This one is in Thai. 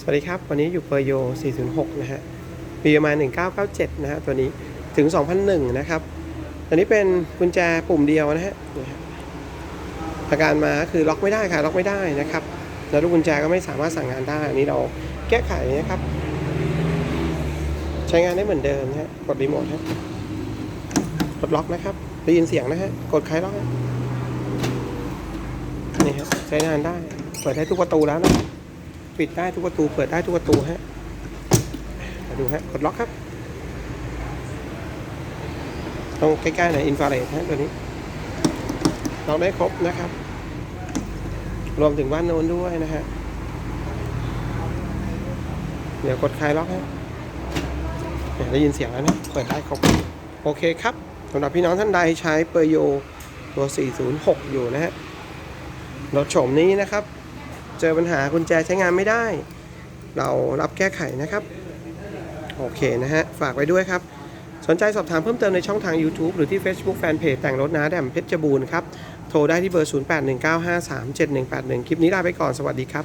สวัสดีครับ วันนี้อยู่เปอร์โย 406 นะฮะ ปีประมาณ 1997 นะฮะ ตัวนี้ถึง 2001 นะครับ ตัวนี้เป็นกุญแจปุ่มเดียวนะฮะอาการมาคือล็อกไม่ได้ค่ะ ล็อกไม่ได้นะครับ แล้วลูกกุญแจก็ไม่สามารถสั่งงานได้ อันนี้เราแก้ไขนะครับ ใช้งานได้เหมือนเดิมนะฮะ กดรีโมทฮะ กดล็อกนะครับ ได้ยินเสียงนะฮะ กดคลายล็อก นี่ฮะใช้งานได้ เปิดได้ทุกประตูแล้วนะ ปิดได้ทุกประตู เปิดได้ทุกประตูฮะมาดูฮะกดล็อกครับ ตรงใกล้ๆหน่อยอินฟราเรดฮะตัวนี้เราได้ครบนะครับ รวมถึงบ้านโน้นด้วยนะฮะ เดี๋ยวกดคลายล็อกฮะเนี่ยได้ยินเสียงแล้วนะ เปิดได้ครบ โอเคครับสำหรับพี่น้องท่านใดใช้เปอร์โยตัว 406 อยู่นะฮะรถโฉมนี้นะครับ เจอปัญหากุญแจใช้งานไม่ได้ เรารับแก้ไขนะครับ โอเคนะฮะ ฝากไว้ด้วยครับ สนใจสอบถามเพิ่มเติมในช่องทาง YouTube หรือที่ Facebook Fanpage แต่งรถน้าแดมเพชรบูรณ์ครับ โทรได้ที่เบอร์ 0819537181 คลิปนี้ลาไปก่อน สวัสดีครับ